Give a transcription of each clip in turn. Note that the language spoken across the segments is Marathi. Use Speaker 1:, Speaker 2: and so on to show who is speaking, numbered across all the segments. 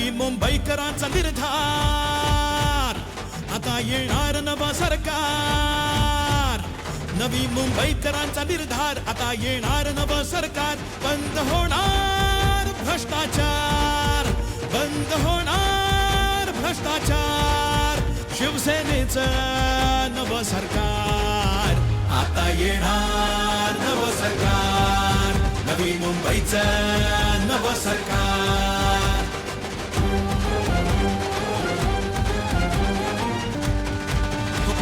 Speaker 1: नवी मुंबईकरांचा निर्धार. आता येणार नवा सरकार. नवी मुंबईकरांचा निर्धार. आता येणार नवं सरकार. बंद होणार भ्रष्टाचार. बंद होणार भ्रष्टाचार. शिवसेनेचं नव सरकार. आता येणार नव सरकार. नवी मुंबईचं नव सरकार.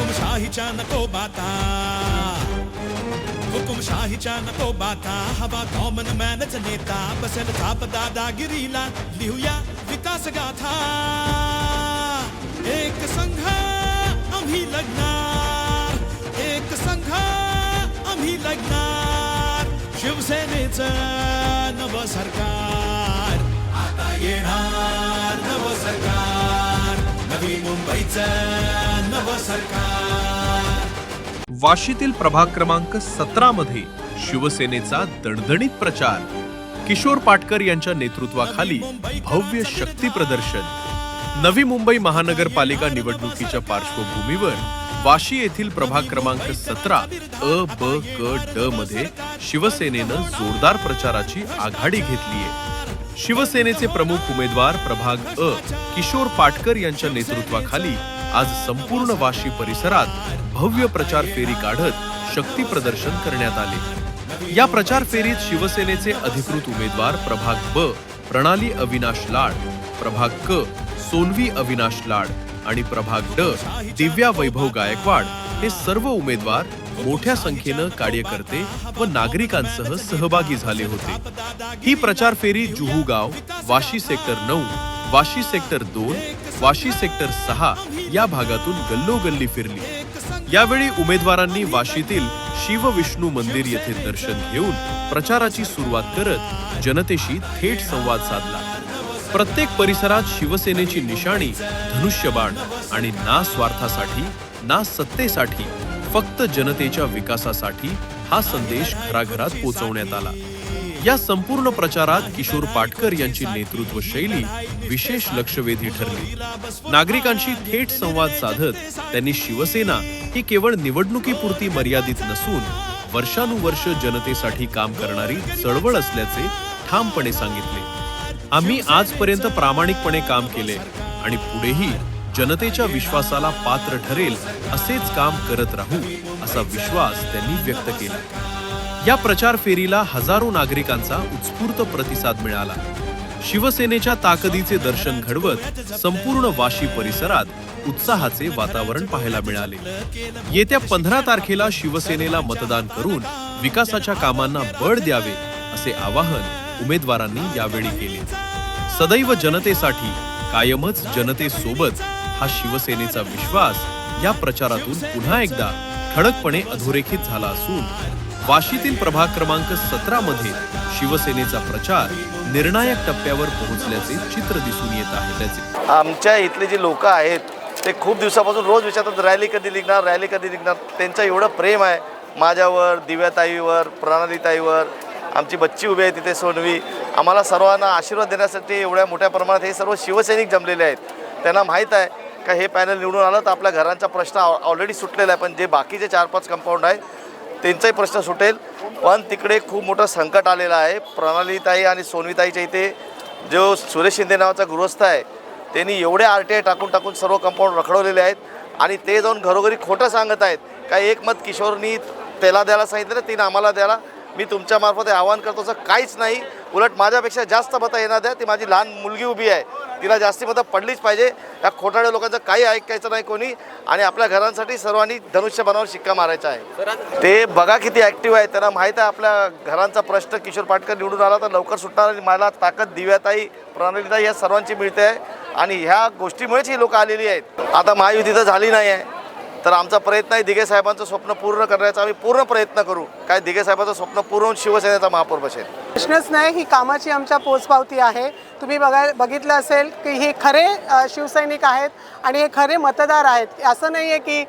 Speaker 1: हुकुमशाहीच्या नको बाता। हुकुम शाही हुकुमशाहीच्या नको बाता, हवा कॉमन मॅनच नेता, बसेल थाप दादागिरीला लिहूया विकास गाथा। एक संघ, आम्ही लग्नार एक संघ, आम्ही लग्नार शिवसेनेचं नव सरकार। आता येणार नव सरकार। नवी मुंबईचं नव सरकार।
Speaker 2: वाशीतील प्रभाग क्रमांक सतरा मध्ये शिवसेनेचा दणदणीत प्रचार. किशोर पाटकर यांच्या नेतृत्वाखाली भव्य शक्ती प्रदर्शन. नवी मुंबई महानगरपालिका निवडणुकीच्या पार्श्वभूमीवर वाशी येथील प्रभाग क्रमांक सतरा अ ब क ड मध्ये शिवसेनेनं जोरदार प्रचाराची आघाडी घेतलीय. शिवसेनेचे प्रमुख उमेदवार प्रभाग अ किशोर पाटकर यांच्या नेतृत्वाखाली आज संपूर्ण वाशी परिसरात भव्य प्रचार फेरी काढत शक्ती प्रदर्शन करण्यात आले. या प्रचार फेरीत शिवसेनेचे अधिकृत उमेदवार प्रभाग ब प्रणाली अविनाश लाड प्रभाग क सोनवी अविनाश लाड आणि प्रभाग ड दिव्या वैभव गायकवाड हे सर्व उमेदवार मोठ्या संख्येनं कार्यकर्ते व नागरिकांसह सहभागी झाले होते. ही प्रचार फेरी जुहू गाव वाशी सेक्टर नऊ वाशी सेक्टर दोन वाशी सेक्टर सहा या भागातून गल्लोगल्ली फिरली. यावेळी उमेदवारांनी वाशीतील शिव विष्णू मंदिर येथे दर्शन घेऊन प्रचाराची सुरुवात करत जनतेशी थेट संवाद साधला. प्रत्येक परिसरात शिवसेनेची निशाणी धनुष्यबाण आणि ना स्वार्थासाठी ना सत्तेसाठी फक्त जनतेच्या विकासासाठी हा संदेश घराघरात पोहोचवण्यात आला. या संपूर्ण प्रचारात किशोर पाटकर यांची नेतृत्व शैली विशेष लक्षवेधी ठरली. नागरिकांशी थेट संवाद साधत त्यांनी शिवसेना ही केवळ निवडणुकीपुरती मर्यादित नसून वर्षानुवर्ष जनतेसाठी काम करणारी चळवळ असल्याचे ठामपणे सांगितले. आम्ही आजपर्यंत प्रामाणिकपणे काम केले आणि पुढेही जनतेच्या विश्वासाला पात्र ठरेल असेच काम करत राहू असा विश्वास त्यांनी व्यक्त केला. या प्रचार फेरीला हजारो नागरिकांचा उत्स्फूर्त प्रतिसाद मिळाला. शिवसेनेच्या ताकदीचे दर्शन घडवत संपूर्ण वाशी परिसरात उत्साहाचे वातावरण पाहायला मिळाले. येत्या पंधरा तारखेला शिवसेनेला मतदान करून विकासाच्या कामांना बळ द्यावे असे आवाहन उमेदवारांनी यावेळी केले. सदैव जनतेसाठी कायमच जनतेसोबत हा शिवसेनेचा विश्वास या प्रचारातून पुन्हा एकदा ठळकपणे अधोरेखित झाला असून वाशीतील प्रभाग क्रमांक सतरा मध्ये शिवसेनेचा प्रचार निर्णायक टप्प्यावर पोहोचल्याचे चित्र दिसून येत आहे त्याचे.
Speaker 3: आमच्या इथले जे लोक आहेत ते खूप दिवसापासून रोज विचारतात रॅली कधी निघणार? रॅली कधी निघणार? त्यांचं एवढं प्रेम आहे. माझ्यावर दिव्याताईवर प्रणालीताईवर आमची बच्ची उभी आहे तिथे सोनवी. आम्हाला सर्वांना आशीर्वाद देण्यासाठी एवढ्या मोठ्या प्रमाणात हे सर्व शिवसैनिक जमलेले आहेत. त्यांना माहीत आहे का हे पॅनल निवडून आलं तर आपल्या घरांचा प्रश्न ऑलरेडी सुटलेला आहे पण जे बाकीचे चार पाच कंपाऊंड आहे त्यांचाही प्रश्न सुटेल. पण तिकडे खूप मोठं संकट आलेलं आहे. प्रणालीताई आणि सोनवीताईच्या इथे जो सुरेश शिंदे नावाचा गृहस्थ आहे त्यांनी एवढे आर टी आय टाकून टाकून सर्व कंपाऊंड रखडवलेले आहेत आणि ते जाऊन घरोघरी खोटं सांगत आहेत. का एक मत किशोरनी त्याला द्यायला सांगितलं तिने आम्हाला द्यायला. मी तुमच्या मार्फत हे आवाहन करतो असं काहीच नाही. उलट माझ्यापेक्षा जास्त मतं येणार द्या ती माझी लहान मुलगी उभी आहे. तिला जास्ती मतं पडलीच पाहिजे. या खोटाड्या लोकांचं काही ऐकायचं नाही कोणी. आणि आपल्या घरांसाठी सर्वांनी धनुष्यबाणावर शिक्का मारायचा आहे. ते बघा किती ॲक्टिव्ह आहे. त्यांना माहीत आहे आपल्या घरांचा प्रश्न किशोर पाटकर निवडून आला तर लवकर सुटणार आणि मला ताकद दिव्याताई प्रणालीताई या सर्वांची मिळते. आहे आणि ह्या गोष्टीमुळेच ही लोक आलेली आहेत. आता महायुती तर झाली नाही आहे तर आमचा प्रयत्न आहे दिघे साहेबांचं स्वप्न पूर्ण करण्याचा. आम्ही पूर्ण प्रयत्न करू. काय दिघे साहेबांचं स्वप्न पूर्ण शिवसेनेचा महापौर बसेल.
Speaker 4: प्रश्नच नाही ही कामाची आमच्या पोचपावती आहे. तुम्ही बघा बघितलं असेल की हे खरे शिवसैनिक आहेत आणि हे खरे मतदार आहेत. असं नाही आहे की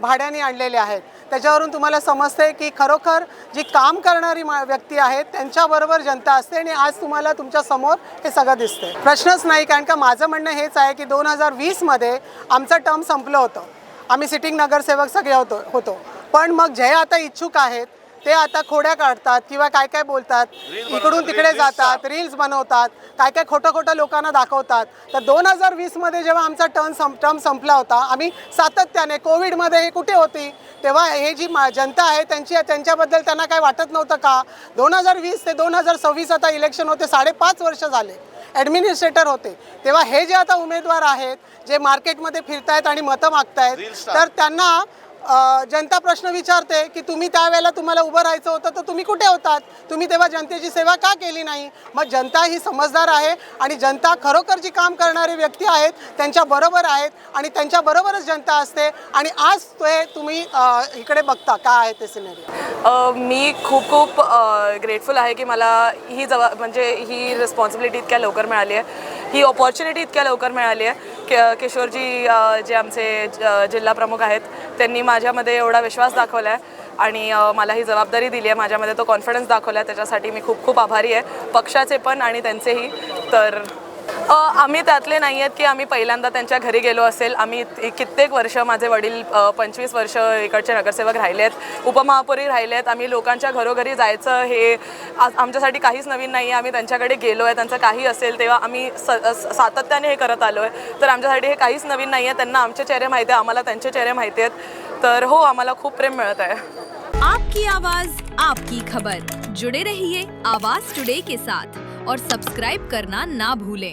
Speaker 4: भाड्याने आणलेले आहेत. त्याच्यावरून तुम्हाला समजते की खरोखर जी काम करणारी मा- व्यक्ती आहेत त्यांच्याबरोबर जनता असते आणि आज तुम्हाला तुमच्यासमोर हे सगळं दिसते प्रश्नच नाही कारण का माझं म्हणणं हेच आहे की दोन हजार वीसमध्ये आमचं टर्म संपलं होतं. आम्ही सिटिंग नगरसेवक सगळे होतो होतो. पण मग जे आता इच्छुक आहेत ते आता खोड्या काढतात किंवा काय काय बोलतात इकडून तिकडे जातात रील्स बनवतात काय काय खोटं खोटं लोकांना दाखवतात. तर दोन हजार वीसमध्ये जेव्हा आमचा टर्न सं टर्म संपला होता आम्ही सातत्याने कोविडमध्ये हे कुठे होती तेव्हा हे जी मा जनता आहे त्यांची त्यांच्याबद्दल त्यांना काय वाटत नव्हतं का? दोन हजार वीस ते दोन हजार सव्वीस आता इलेक्शन होते साडेपाच वर्ष झाले. ॲडमिनिस्ट्रेटर होते. तेव्हा हे जे आता उमेदवार आहेत जे मार्केटमध्ये फिरतायत आणि मतं मागतायत तर त्यांना जनता प्रश्न विचारते की तुम्ही त्यावेळेला तुम्हाला उभं राहायचं होतं तर तुम्ही कुठे होतात? तुम्ही तेव्हा जनतेची सेवा का केली नाही? मग जनता ही समजदार आहे आणि जनता खरोखर जी काम करणारी व्यक्ती आहेत त्यांच्या बरोबर आहेत आणि त्यांच्या बरोबरच जनता असते आणि आज ते तुम्ही इकडे बघता. काय आहे ते सिनेरी
Speaker 5: मी खूप खूप ग्रेटफुल आहे की मला ही जवा म्हणजे ही रिस्पॉन्सिबिलिटी इतक्या लवकर मिळाली आहे. ही ऑपॉर्च्युनिटी इतक्या लवकर मिळाली आहे. किशोरजी जे आमचे जिल्हा प्रमुख आहेत त्यांनी माझ्यामध्ये एवढा विश्वास दाखवला आहे आणि मला ही जबाबदारी दिली आहे. माझ्यामध्ये तो कॉन्फिडन्स दाखवला आहे त्याच्यासाठी मी खूप खूप आभारी आहे. पक्षाचे पण आणि त्यांचेही. तर आम्ही त्यातले नाही आहेत की आम्ही पहिल्यांदा त्यांच्या घरी गेलो असेल. आम्ही कित्येक वर्ष माझे वडील पंचवीस वर्ष इकडचे नगरसेवक राहिले आहेत उपमहापौरही राहिले आहेत. आम्ही लोकांच्या घरोघरी जायचं हे आमच्यासाठी काहीच नवीन नाही आहे आम्ही त्यांच्याकडे गेलो आहे त्यांचं काही असेल तेव्हा आम्ही स स- सातत्याने हे करत आलो आहे. तर आमच्यासाठी हे काहीच नवीन नाही आहे त्यांना आमचे चेहरे माहिती आहे आम्हाला त्यांचे चेहरे माहिती आहेत. तर हो आम्हाला खूप प्रेम मिळत आहे.
Speaker 6: आपकी आवाज आपकी खबर. जुड़े रहिए आवाज टुडे के साथ और सब्सक्राइब करना ना भूलें।